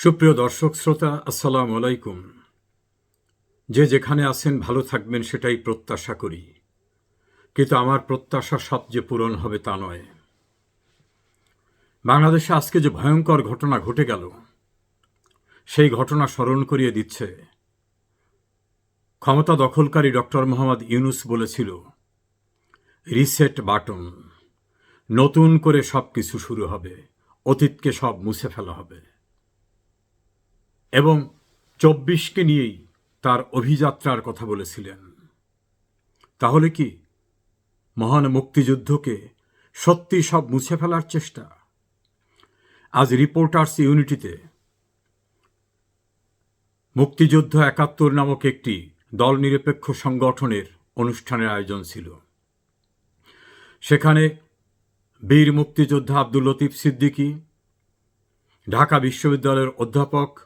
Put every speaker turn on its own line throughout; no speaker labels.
সুপ্রিয় দর্শক শ্রোতা, আসসালাম আলাইকুম। যে যেখানে আছেন, ভালো থাকবেন, সেটাই প্রত্যাশা করি। কিন্তু আমার প্রত্যাশা সব যে পূরণ হবে তা নয়। বাংলাদেশে আজকে যে ভয়ঙ্কর ঘটনা ঘটে গেল, সেই ঘটনা স্মরণ করিয়ে দিচ্ছে ক্ষমতা দখলকারী ডক্টর মোহাম্মদ ইউনুস বলেছিল, রিসেট বাটন, নতুন করে সব কিছু শুরু হবে, অতীতকে সব মুছে ফেলা হবে। এবং চব্বিশকে নিয়েই তার অভিযাত্রার কথা বলেছিলেন। তাহলে কি মহান মুক্তিযুদ্ধকে সত্যি সব মুছে ফেলার চেষ্টা? আজ রিপোর্টার্স ইউনিটিতে মুক্তিযুদ্ধ একাত্তর নামক একটি দল নিরপেক্ষ সংগঠনের অনুষ্ঠানের আয়োজন ছিল। সেখানে বীর মুক্তিযোদ্ধা আব্দুল লতিফ সিদ্দিকী, ঢাকা বিশ্ববিদ্যালয়ের অধ্যাপক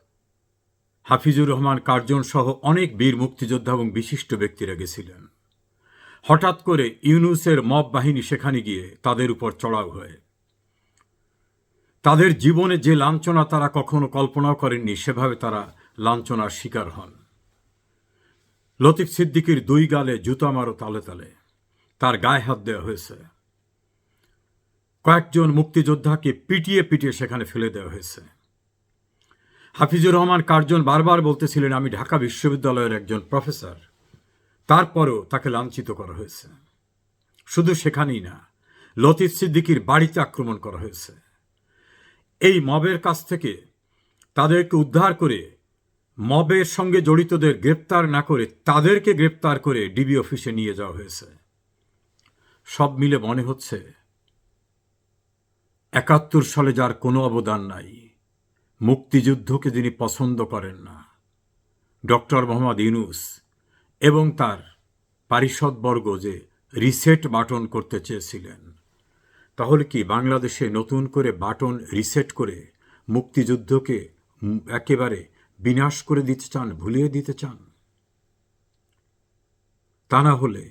হাফিজুর রহমান কার্জন সহ অনেক বীর মুক্তিযোদ্ধা এবং বিশিষ্ট ব্যক্তিরা গেছিলেন। হঠাৎ করে ইউনুসের মব বাহিনী সেখানে গিয়ে তাদের উপর চড়াও হয়। তাদের জীবনে যে লাঞ্ছনা তারা কখনো কল্পনাও করেননি, সেভাবে তারা লাঞ্ছনার শিকার হন। লতিফ সিদ্দিকির দুই গালে জুতা মারো তালে তালে। তার গায়ে হাত দেওয়া হয়েছে। কয়েকজন মুক্তিযোদ্ধাকে পিটিয়ে পিটিয়ে সেখানে ফেলে দেওয়া হয়েছে। হাফিজুর রহমান কার্জন বারবার বলতেছিলেন, আমি ঢাকা বিশ্ববিদ্যালয়ের একজন প্রফেসর। তারপরও তাকে লাঞ্ছিত করা হয়েছে। শুধু সেখানেই না, লতিফ সিদ্দিকির বাড়িতে আক্রমণ করা হয়েছে। এই মবের কাছ থেকে তাদেরকে উদ্ধার করে, মবের সঙ্গে জড়িতদের গ্রেপ্তার না করে তাদেরকে গ্রেপ্তার করে ডিবি অফিসে নিয়ে যাওয়া হয়েছে। সব মিলে মনে হচ্ছে, একাত্তর সালে যার কোনো অবদান নাই। মুক্তিযুদ্ধকে যিনি পছন্দ করেন না, ডক্টর মোহাম্মদ ইউনুস এবং তার পারিষদবর্গ যে রিসেট বাটন করতে চেয়েছিলেন, তাহলে কি বাংলাদেশে নতুন করে বাটন রিসেট করে মুক্তিযুদ্ধকে একেবারে বিনাশ করে দিতে চান, ভুলিয়ে দিতে চান? তা না হলে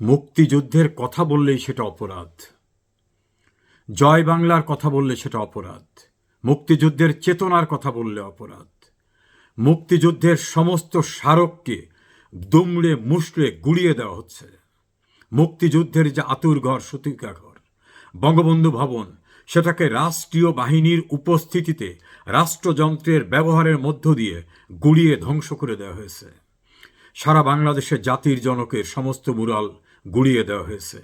মুক্তিযুদ্ধের কথা বললেই সেটা অপরাধ, জয় বাংলার কথা বললে সেটা অপরাধ। মুক্তিযুদ্ধের চেতনার কথা বললে অপরাধ। মুক্তিযুদ্ধের সমস্ত স্মারককে দুমড়ে মুষড়ে গুড়িয়ে দেওয়া হচ্ছে। মুক্তিযুদ্ধের যে আতুর ঘর, সুতিকা ঘর, বঙ্গবন্ধু ভবন, সেটাকে রাষ্ট্রীয় বাহিনীর উপস্থিতিতে রাষ্ট্রযন্ত্রের ব্যবহারের মধ্য দিয়ে গুড়িয়ে ধ্বংস করে দেওয়া হয়েছে। সারা বাংলাদেশে জাতির জনকের সমস্ত মুরাল গুড়িয়ে দেওয়া হয়েছে।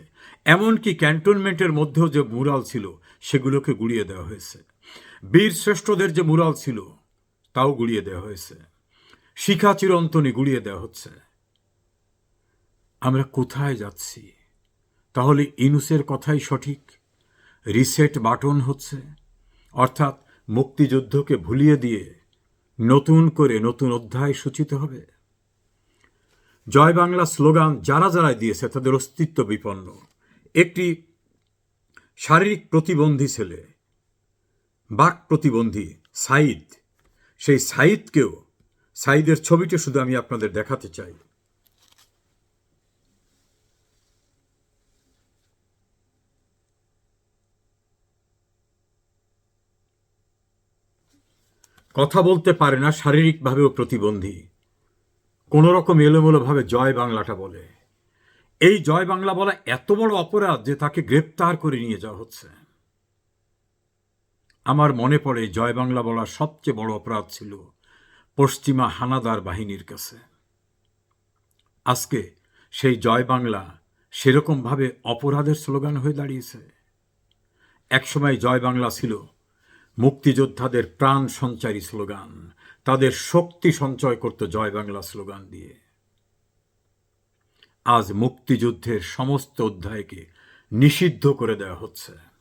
এমনকি ক্যান্টনমেন্টের মধ্যেও যে মুরাল ছিল, সেগুলোকে গুড়িয়ে দেওয়া হয়েছে। বীর শ্রেষ্ঠদের যে মুরাল ছিল, তাও গুড়িয়ে দেওয়া হয়েছে। শিখা চিরন্তনী গুড়িয়ে দেওয়া হচ্ছে। আমরা কোথায় যাচ্ছি? তাহলে ইনুসের কথাই সঠিক? রিসেট বাটন হচ্ছে, অর্থাৎ মুক্তিযুদ্ধকে ভুলিয়ে দিয়ে নতুন করে নতুন অধ্যায় সূচিত হবে। জয় বাংলা স্লোগান যারা যারা দিয়েছে, তাদের অস্তিত্ব বিপন্ন। একটি শারীরিক প্রতিবন্ধী ছেলে বাক প্রতিবন্ধী সাইদ সেই সাইদকেও সাইদের ছবিটা শুধু আমি আপনাদের দেখাতে চাই। কথা বলতে পারে না, শারীরিকভাবেও প্রতিবন্ধী। কোনো রকম এলোমেলোভাবে জয় বাংলাটা বলে। এই জয় বাংলা বলা এত বড় অপরাধ যে তাকে গ্রেপ্তার করে নিয়ে যাওয়া হচ্ছে। আমার মনে পড়ে জয় বাংলা বলার সবচেয়ে বড় অপরাধ ছিল পশ্চিমা হানাদার বাহিনীর কাছে। আজকে সেই জয় বাংলা সেরকমভাবে অপরাধের স্লোগান হয়ে দাঁড়িয়েছে। একসময় জয় বাংলা ছিল মুক্তিযোদ্ধাদের প্রাণ সঞ্চারী স্লোগান, তাদের শক্তি সঞ্চয় করত জয় বাংলা স্লোগান দিয়ে। আজ মুক্তিযুদ্ধের সমস্ত অধ্যায়কে নিষিদ্ধ করে দেওয়া হচ্ছে।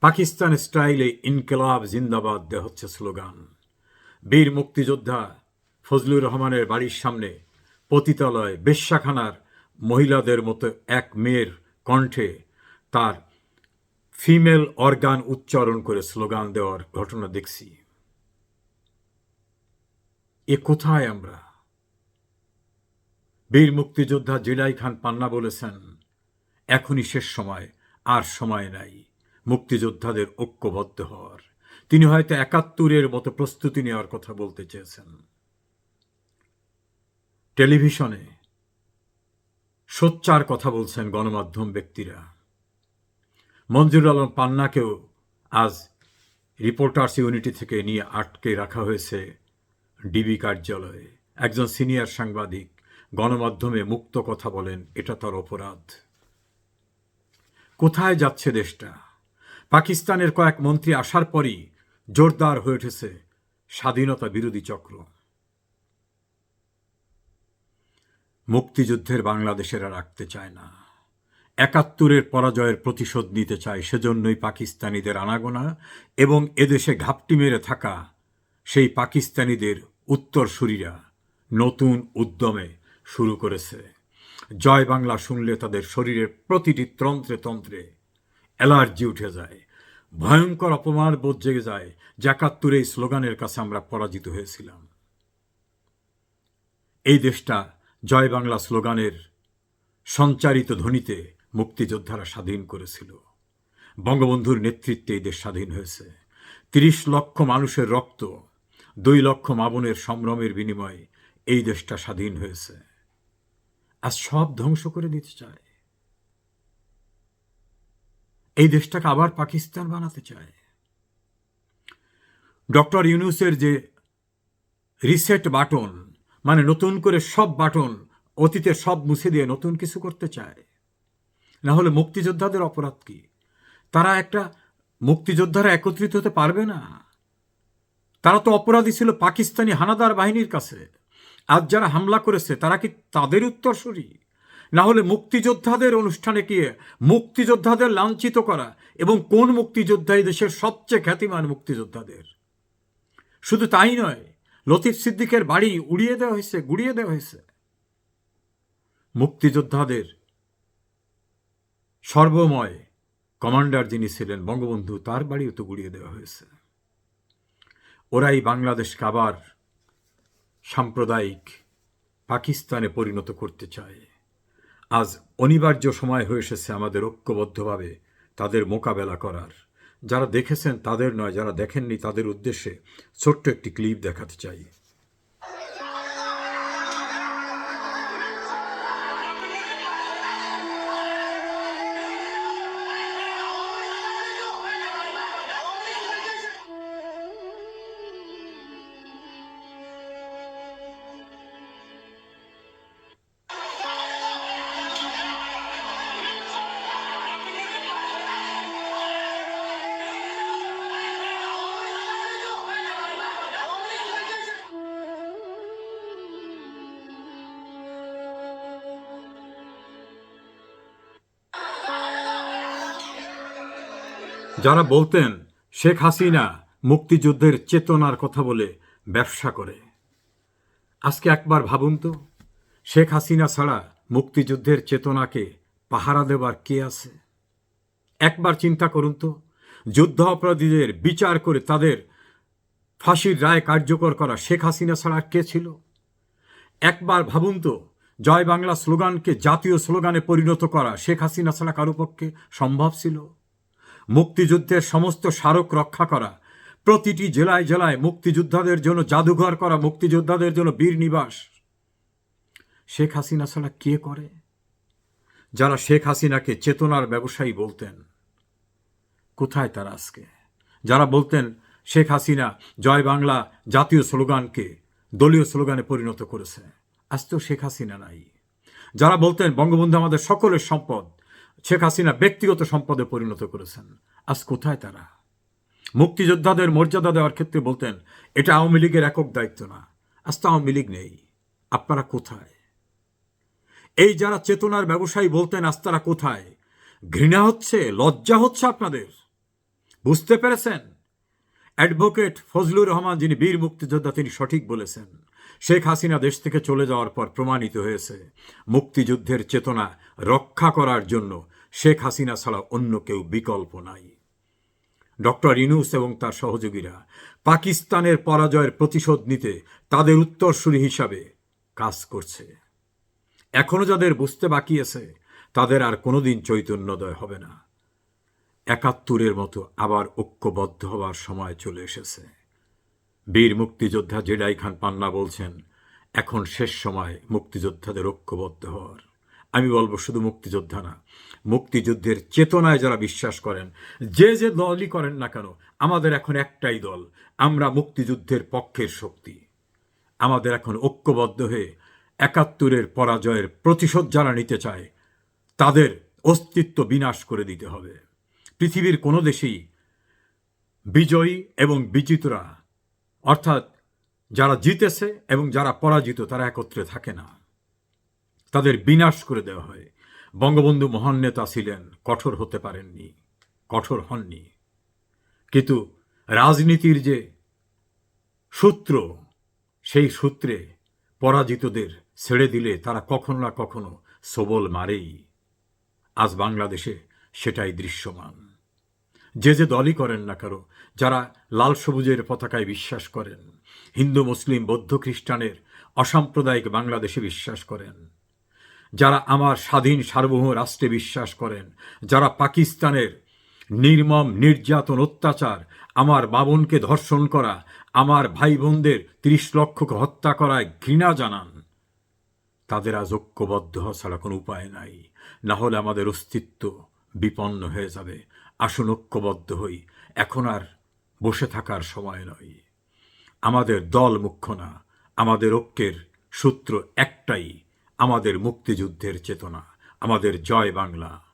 পাকিস্তান স্টাইলে ইনকলাব জিন্দাবাদ দেওয়া হচ্ছে স্লোগান। বীর মুক্তিযোদ্ধা ফজলুর রহমানের বাড়ির সামনে পতিতালয় বেশ্যাখানার মহিলাদের মতো এক মেয়ের কণ্ঠে তার ফিমেল অর্গান উচ্চারণ করে স্লোগান দেওয়ার ঘটনা দেখছি। এ কোথায় আমরা? বীর মুক্তিযোদ্ধা জিলাই খান পান্না বলেছেন, এখনই শেষ সময়, আর সময় নাই। মুক্তিযোদ্ধাদের ঐক্যবদ্ধ হওয়ার। তিনি হয়তো একাত্তরের মতো প্রস্তুতি নেওয়ার কথা বলতে চেয়েছেন। টেলিভিশনে সোচ্চার কথা বলছেন গণমাধ্যম ব্যক্তিরা। মঞ্জুর আলম পান্নাকেও আজ রিপোর্টার্স ইউনিটি থেকে নিয়ে আটকে রাখা হয়েছে ডিবি কার্যালয়ে। একজন সিনিয়র সাংবাদিক গণমাধ্যমে মুক্ত কথা বলেন, এটা তার অপরাধ। কোথায় যাচ্ছে দেশটা? পাকিস্তানের কয়েক মন্ত্রী আসার পরই জোরদার হয়ে উঠেছে স্বাধীনতা বিরোধী চক্র। মুক্তিযুদ্ধের বাংলাদেশেরা রাখতে চায় না। একাত্তরের পরাজয়ের প্রতিশোধ নিতে চায় সেজন্যই পাকিস্তানিদের আনাগোনা এবং এদেশে ঘাপটি মেরে থাকা সেই পাকিস্তানিদের উত্তরসূরিরা নতুন উদ্যমে শুরু করেছে। জয় বাংলা শুনলে তাদের শরীরের প্রতিটি তন্ত্রে তন্ত্রে অ্যালার্জি উঠে যায়। ভয়ঙ্কর অপমান বোধ জেগে যায়, জাকাত্তুর এই স্লোগানের কাছে আমরা পরাজিত হয়েছিলাম। এই দেশটা জয় বাংলা স্লোগানের সঞ্চারিত ধ্বনিতে মুক্তিযোদ্ধারা স্বাধীন করেছিল। বঙ্গবন্ধুর নেতৃত্বে এই দেশ স্বাধীন হয়েছে। তিরিশ লক্ষ মানুষের রক্ত, দুই লক্ষ মাবনের সম্ভ্রমের বিনিময়ে এই দেশটা স্বাধীন হয়েছে। আজ সব ধ্বংস করে দিতে চায়। এই দেশটাকে আবার পাকিস্তান বানাতে চায়। ডক্টর ইউনুসের যে রিসেট বাটন মানে নতুন করে সব বাটন অতীতে সব মুছে দিয়ে নতুন কিছু করতে চায়, না হলে মুক্তিযোদ্ধাদের অপরাধ কি? তারা একটা মুক্তিযোদ্ধারা একত্রিত হতে পারবে না। তারা তো অপরাধী ছিল পাকিস্তানি হানাদার বাহিনীর কাছে। আজ যারা হামলা করেছে, তারা কি তাদের উত্তরসূরি? না হলে মুক্তিযোদ্ধাদের অনুষ্ঠানে গিয়ে মুক্তিযোদ্ধাদের লাঞ্ছিত করা এবং কোন মুক্তিযোদ্ধা এই দেশের সবচেয়ে খ্যাতিমান মুক্তিযোদ্ধাদের? শুধু তাই নয়, লতিফ সিদ্দিকের বাড়ি উড়িয়ে দেওয়া হয়েছে, গুড়িয়ে দেওয়া হয়েছে। মুক্তিযোদ্ধাদের সর্বময় কমান্ডার যিনি ছিলেন, বঙ্গবন্ধু, তার বাড়িও তো গুড়িয়ে দেওয়া হয়েছে। ওরাই বাংলাদেশকে আবার সাম্প্রদায়িক পাকিস্তানে পরিণত করতে চায়। আজ অনিবার্য সময় হয়ে এসেছে আমাদের ঐক্যবদ্ধভাবে তাদের মোকাবেলা করার। যারা দেখেছেন তাদের নয়, যারা দেখেননি তাদের উদ্দেশ্যে ছোট্ট একটি ক্লিপ দেখাতে চাই। যারা বলতেন, শেখ হাসিনা মুক্তিযুদ্ধের চেতনার কথা বলে ব্যবসা করে। আজকে একবার ভাবুন তো, শেখ হাসিনা ছাড়া মুক্তিযুদ্ধের চেতনাকে পাহারা দেবার কে আছে? একবার চিন্তা করুন তো যুদ্ধ অপরাধীদের বিচার করে তাদের ফাঁসির রায় কার্যকর করা শেখ হাসিনা ছাড়া কে ছিল? একবার ভাবুন তো, জয় বাংলা স্লোগানকে জাতীয় স্লোগানে পরিণত করা শেখ হাসিনা ছাড়া কারও পক্ষে সম্ভব ছিল? মুক্তিযুদ্ধের সমস্ত স্মারক রক্ষা করা। প্রতিটি জেলায় জেলায় মুক্তিযোদ্ধাদের জন্য জাদুঘর করা, মুক্তিযোদ্ধাদের জন্য বীর নিবাস। শেখ হাসিনা ছাড়া কে করে? যারা শেখ হাসিনাকে চেতনার ব্যবসায়ী বলতেন। কোথায় তারা আজকে? যারা বলতেন, শেখ হাসিনা জয় বাংলা জাতীয় স্লোগানকে দলীয় স্লোগানে পরিণত করেছে। আজ তো শেখ হাসিনা নাই। যারা বলতেন, বঙ্গবন্ধু আমাদের সকলের সম্পদ শেখ হাসিনা ব্যক্তিগত সম্পদে পরিণত করেছেন। আজ কোথায় তারা? মুক্তিযোদ্ধাদের মর্যাদা দেওয়ার ক্ষেত্রে বলতেন, এটা আওয়ামী লীগের একক দায়িত্ব না। আজ তো আওয়ামী লীগ নেই। আপনারা কোথায়? এই যারা চেতনার ব্যবসায়ী বলতেন, আজ তারা কোথায়? ঘৃণা হচ্ছে, লজ্জা হচ্ছে আপনাদের। বুঝতে পেরেছেন? অ্যাডভোকেট ফজলুর রহমান যিনি বীর মুক্তিযোদ্ধা, তিনি সঠিক বলেছেন। শেখ হাসিনা দেশ থেকে চলে যাওয়ার পর প্রমাণিত হয়েছে, মুক্তিযুদ্ধের চেতনা রক্ষা করার জন্য শেখ হাসিনা ছাড়া অন্য কেউ বিকল্প নাই। ডক্টর ইনুস এবং তার সহযোগীরা পাকিস্তানের পরাজয়ের প্রতিশোধ নিতে তাদের উত্তরসূরি হিসাবে কাজ করছে। এখনও যাদের বুঝতে বাকি আছে, তাদের আর কোনোদিন চৈতন্যদয় হবে না। একাত্তরের মতো আবার ঐক্যবদ্ধ হওয়ার সময় চলে এসেছে। বীর মুক্তিযোদ্ধা জেডাই খান পান্না বলছেন, এখন শেষ সময় মুক্তিযোদ্ধাদের ঐক্যবদ্ধ হওয়ার। আমি বলব শুধু মুক্তিযোদ্ধা না, মুক্তিযুদ্ধের চেতনায় যারা বিশ্বাস করেন, যে যে দলই করেন না কেন, আমাদের এখন একটাই দল, আমরা মুক্তিযুদ্ধের পক্ষের শক্তি। আমাদের এখন ঐক্যবদ্ধ হয়ে একাত্তরের পরাজয়ের প্রতিশোধ যারা নিতে চায়, তাদের অস্তিত্ব বিনাশ করে দিতে হবে। পৃথিবীর কোনো দেশেই বিজয়ী এবং বিজিতরা অর্থাৎ যারা জিতেছে এবং যারা পরাজিত, তারা একত্রে থাকে না। তাদের বিনাশ করে দেওয়া হয়। বঙ্গবন্ধু মহান নেতা ছিলেন, কঠোর হতে পারেননি, কঠোর হননি। কিন্তু রাজনীতির যে সূত্র, সেই সূত্রে পরাজিতদের ছেড়ে দিলে তারা কখনো না কখনো সবল মারেই। আজ বাংলাদেশে সেটাই দৃশ্যমান। যে যে দলই করেন না কারও যারা লাল সবুজের পতাকায় বিশ্বাস করেন, হিন্দু, মুসলিম, বৌদ্ধ খ্রিস্টানের অসাম্প্রদায়িক বাংলাদেশে বিশ্বাস করেন। যারা আমার স্বাধীন সার্বভৌম রাষ্ট্রে বিশ্বাস করেন, যারা পাকিস্তানের নির্মম, নির্যাতন, অত্যাচার, আমার বাবনকে ধর্ষণ করা, আমার ভাই বোনদের তিরিশ লক্ষকে হত্যা করায় ঘৃণা জানান, তাদের আজ ঐক্যবদ্ধ হওয়া ছাড়া কোনো উপায় নাই। না হলে আমাদের অস্তিত্ব বিপন্ন হয়ে যাবে। আসুন ঐক্যবদ্ধ হই। এখন আর বসে থাকার সময় নয়। আমাদের দল মুখ্য না, আমাদের ঐক্যের সূত্র একটাই, আমাদের মুক্তিযুদ্ধের চেতনা, আমাদের জয় বাংলা।